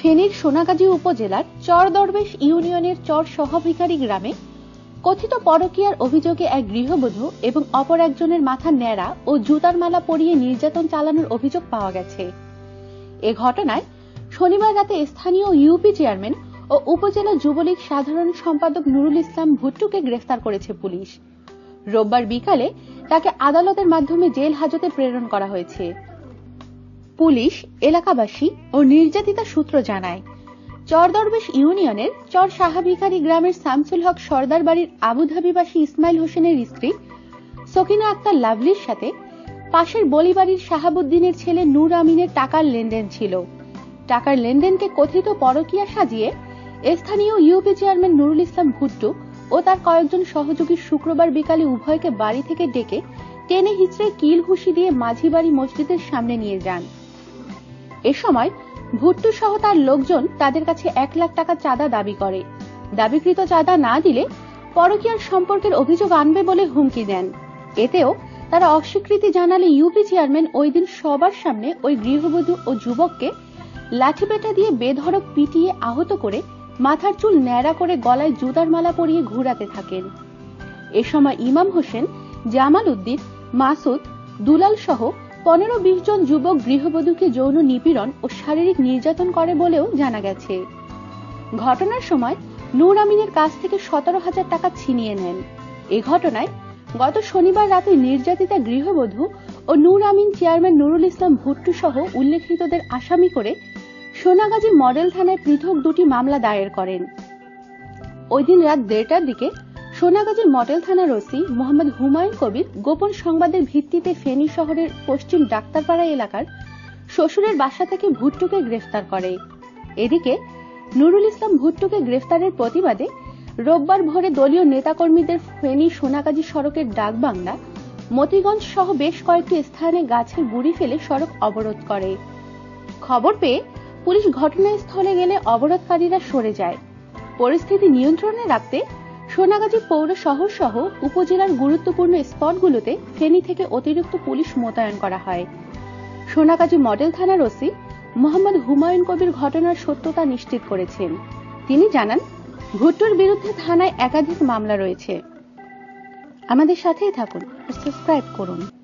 ফেনীর সোনাগাজী উপজেলার চর দরবেশ ইউনিয়নের চর সহভিকারী গ্রামে কথিত পরকীয়ার অভিযোগে এক গৃহবধূ এবং অপর একজনের মাথা ন্যাড়া ও জুতার মালা পরিয়ে নির্যাতন চালানোর অভিযোগ পাওয়া গেছে। এ ঘটনায় শনিবার রাতে স্থানীয় ইউপি চেয়ারম্যান ও উপজেলা যুবলীগ সাধারণ সম্পাদক নুরুল ইসলাম ভুট্টুকে গ্রেফতার করেছে পুলিশ। রোববার বিকালে তাকে আদালতের মাধ্যমে জেল হাজতে প্রেরণ করা হয়েছে। পুলিশ, এলাকাবাসী ও নির্যাতিতা সূত্র জানায়। চরদরবেশ ইউনিয়নের চর সাহাবিকারী গ্রামের শামসুল হক সর্দার বাড়ির আবুধাবিবাসী ইসমাইল হোসেনের স্ত্রী সকিনা আক্তার লাভলির সাথে পাশের বলিবাড়ির শাহাবুদ্দিনের ছেলে নূর আমিনের টাকার লেনদেন ছিল। টাকার লেনদেনকে কথিত পরকিয়া সাজিয়ে স্থানীয় ইউপি চেয়ারম্যান নুরুল ইসলাম ভুট্টু ও তার কয়েকজন সহযোগী শুক্রবার বিকালে উভয়কে বাড়ি থেকে ডেকে টেনে হিচড়ে কিল হুসি দিয়ে মাঝিবাড়ি মসজিদের সামনে নিয়ে যান। এ সময় ভুট্টু সহ তার লোকজন তাদের কাছে এক লাখ টাকা চাঁদা দাবি করে। দাবিকৃত চাঁদা না দিলে পরকীয়ার সম্পর্কের অভিযোগ আনবে বলে হুমকি দেন। এতেও তারা অস্বীকৃতি জানালে ইউপি চেয়ারম্যান ওই দিন সবার সামনে ওই গৃহবধূ ও যুবককে লাঠিপেটা দিয়ে বেধড়ক পিটিয়ে আহত করে মাথার চুল ন্যাড়া করে গলায় জুতার মালা পরিয়ে ঘুরাতে থাকেন। এ সময় ইমাম হোসেন জামাল উদ্দিন, মাসুদ, দুলাল সহ পনেরো বিশ জন যুবক গৃহবধূকে যৌন নিপীড়ন ও শারীরিক নির্যাতন করে বলেও জানা গেছে। ঘটনার সময় নূর আমিনের কাছ থেকে সতেরো হাজার টাকা ছিনিয়ে নেন। এ ঘটনায় গত শনিবার রাতে নির্যাতিতা গৃহবধূ ও নূর আমিন চেয়ারম্যান নুরুল ইসলাম ভুট্টু সহ উল্লেখিতদের আসামি করে সোনাগাজী মডেল থানায় পৃথক দুটি মামলা দায়ের করেন। ওই দিন রাত দেড়টার দিকে সোনাগাজী মডেল থানার ওসি মোহাম্মদ হুমায়ুন কবির গোপন সংবাদের ভিত্তিতে ফেনী শহরের পশ্চিম ডাক্তারপাড়া এলাকার শ্বশুরের বাসা থেকে ভুট্টুকে গ্রেফতার করে। এদিকে নুরুল ইসলাম ভুট্টুকে গ্রেফতারের প্রতিবাদে রোববার ভোরে দলীয় নেতাকর্মীদের ফেনী সোনাগাজী সড়কের ডাকবাংলা, মতিগঞ্জ সহ বেশ কয়েকটি স্থানে গাছের গুড়ি ফেলে সড়ক অবরোধ করে। খবর পেয়ে পুলিশ ঘটনাস্থলে গেলে অবরোধকারীরা সরে যায়। পরিস্থিতি নিয়ন্ত্রণে রাখতে সোনাগাজী পৌর শহর সহ উপজেলার গুরুত্বপূর্ণ স্পটগুলোতে ফেনী থেকে অতিরিক্ত পুলিশ মোতায়েন করা হয়। সোনাগাজী মডেল থানার ওসি মোহাম্মদ হুমায়ুন কবির ঘটনার সত্যতা নিশ্চিত করেছেন। তিনি জানান, ভুট্টোর বিরুদ্ধে থানায় একাধিক মামলা রয়েছে। আমাদের সাথেই থাকুন, সাবস্ক্রাইব করুন।